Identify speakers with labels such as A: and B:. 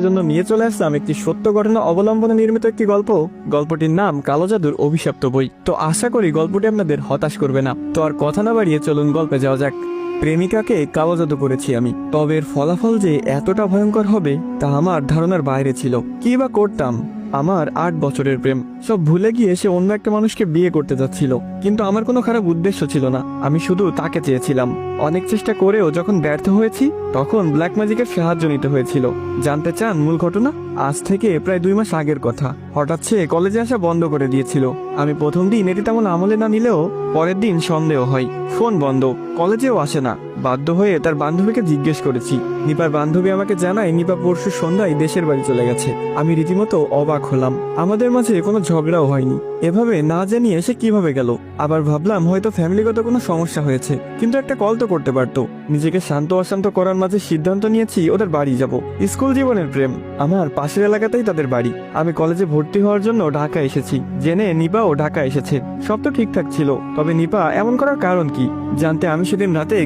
A: জন্য নিয়ে চলে আসলাম একটি সত্য ঘটনা অবলম্বনে নির্মিত একটি গল্প। গল্পটির নাম কালো জাদুর অভিশপ্ত বই। তো আশা করি গল্পটি আপনাদের হতাশ করবে না। তো আর কথা না বাড়িয়ে চলুন গল্পে যাওয়া যাক। প্রেমিকাকে কালো জাদু করেছি আমি। তবে এর ফলাফল যে এতটা ভয়ঙ্কর হবে, তা আমার ধারণার বাইরে ছিল। কি বা করতাম? আমার আট বছরের প্রেম। সব ভুলে গিয়ে সে অন্য একটা মানুষকে বিয়ে করতে যাচ্ছিল। কিন্তু আমার কোনো খারাপ উদ্দেশ্য ছিল না। আমি শুধু তাকে চেয়েছিলাম। অনেক চেষ্টা করেও যখন ব্যর্থ হয়েছি, তখন ব্ল্যাক ম্যাজিকের সাহায্য নিতে হয়েছিল। জানতে চান মূল ঘটনা? আজ থেকে প্রায় দুই মাস আগের কথা। হঠাৎ সে কলেজে আসা বন্ধ করে দিয়েছিল। আমি প্রথম দিন এটি তেমন আমলে না নিলেও পরের দিন সন্দেহ হয়। ফোন বন্ধ। কলেজেও আসে না। বাধ্য হয়ে তার বান্ধবীকে জিজ্ঞেস করেছি। নিপার বান্ধবী আমাকে জানায়, নিপা পরশু সন্ধ্যায় দেশের বাড়ি চলে গেছে। আমি রীতিমতো অবাক হলাম। আমাদের মাঝে কোনো ঝগড়াও হয়নি। এভাবে না জানিয়ে সে কীভাবে গেল? আবার ভাবলাম হয়তো ফ্যামিলিগত কোনো সমস্যা হয়েছে, কিন্তু একটা কল তো করতে পারতো। নিজেকে শান্ত অশান্ত করার মাঝে সিদ্ধান্ত নিয়েছি ওদের বাড়ি যাব। স্কুল জীবনের প্রেম। আমার পাশের এলাকাতেই তাদের বাড়ি। আমি কলেজে ভর্তি হওয়ার জন্য ঢাকা এসেছি। জেনে নিপাও ঢাকা এসেছে। সব তো ঠিকঠাক ছিল। তবে নিপা, এমন করার কারণ কি? জানতে আমি সেদিন রাতে